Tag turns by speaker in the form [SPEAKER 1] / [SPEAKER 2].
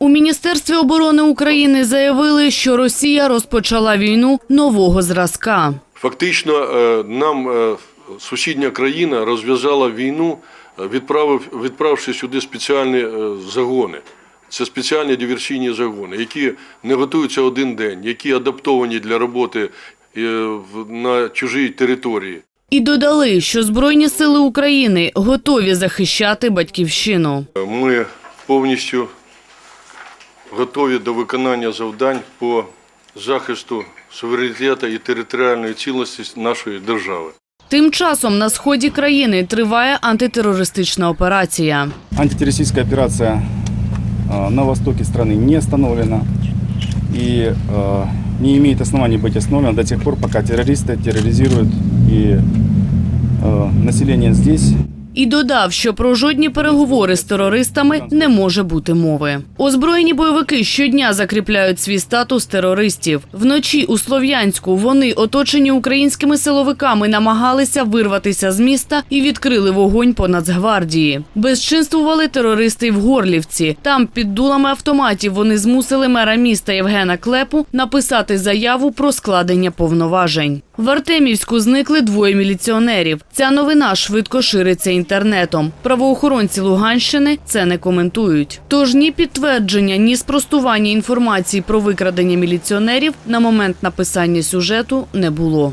[SPEAKER 1] У Міністерстві оборони України заявили, що Росія розпочала війну нового зразка.
[SPEAKER 2] Фактично, е, нам е, сусідня країна розв'язала війну, е, відправив, відправивши сюди спеціальні загони. Це спеціальні диверсійні загони, які не готуються один день, які адаптовані для роботи на чужій території.
[SPEAKER 1] І додали, що Збройні сили України готові захищати батьківщину.
[SPEAKER 2] Ми повністю готові до виконання завдань по захисту суверенітету і територіальної цілісності нашої держави.
[SPEAKER 1] Тим часом на сході країни триває антитерористична операція.
[SPEAKER 3] Антитеррористическая операция э, на востоке страны не остановлена и э, не имеет оснований быть остановлена до тех пор, пока террористы терроризируют и э, население здесь.
[SPEAKER 1] І додав, що про жодні переговори з терористами не може бути мови. Озброєні бойовики щодня закріпляють свій статус терористів. Вночі у Слов'янську вони, оточені українськими силовиками, намагалися вирватися з міста і відкрили вогонь по Нацгвардії. Безчинствували терористи в Горлівці. Там під дулами автоматів вони змусили мера міста Євгена Клепу написати заяву про складення повноважень. В Артемівську зникли двоє міліціонерів. Ця новина швидко шириться інтернетом. Правоохоронці Луганщини це не коментують. Тож ні підтвердження, ні спростування інформації про викрадення міліціонерів на момент написання сюжету не було.